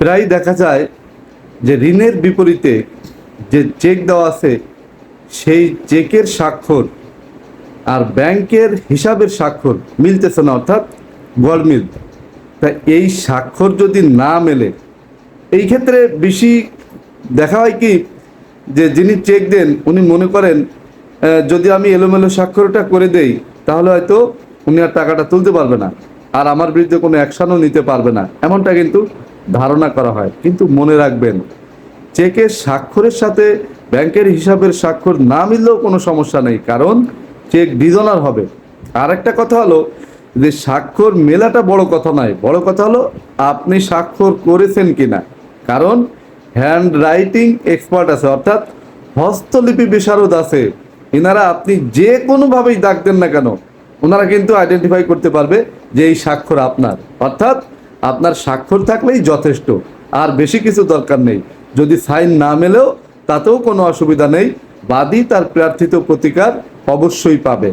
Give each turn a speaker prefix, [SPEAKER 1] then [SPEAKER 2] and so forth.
[SPEAKER 1] প্রায় দেখা যায় যে ঋণের বিপরীতে যে চেক দেওয়া আছে, সেই চেকের স্বাক্ষর আর ব্যাংকের হিসাবের স্বাক্ষর মিলতেছে না, অর্থাৎ গড়মিল তা এই স্বাক্ষর যদি না মেলে, এই ক্ষেত্রে বেশি দেখা হয় কি যে যিনি চেক দেন, উনি মনে করেন যদি আমি এলোমেলো স্বাক্ষরটা করে দেই, তাহলে হয়তো উনি আর টাকাটা তুলতে পারবে না, আর আমার বিরুদ্ধে কোনো অ্যাকশনও নিতে পারবে না। এমনটা কিন্তু ধারণা করা হয়। কিন্তু মনে রাখবেন, চেকের স্বাক্ষরের সাথে ব্যাংকের হিসাবের স্বাক্ষর না মিললেও কোনো সমস্যা নেই, কারণ চেক ডিজনার হবে। আর একটা কথা হলো যে স্বাক্ষর মেলাটা বড় কথা নয়, বড় কথা হলো আপনি স্বাক্ষর করেছেন কিনা। কারণ হ্যান্ড রাইটিং এক্সপার্ট আছে, অর্থাৎ হস্তলিপি বিশারদ আছে। এনারা আপনি যে কোনোভাবেই দাগ দেন না কেন, ওনারা কিন্তু আইডেন্টিফাই করতে পারবে যে এই স্বাক্ষর আপনার। অর্থাৎ আপনার স্বাক্ষর থাকলেই যথেষ্ট। আর বেশি কিছু দরকার নেই। যদি সাইন না মেলেও তাতেও কোনো অসুবিধা নেই। বাদী তার প্রার্থিত প্রতিকার অবশ্যই পাবে।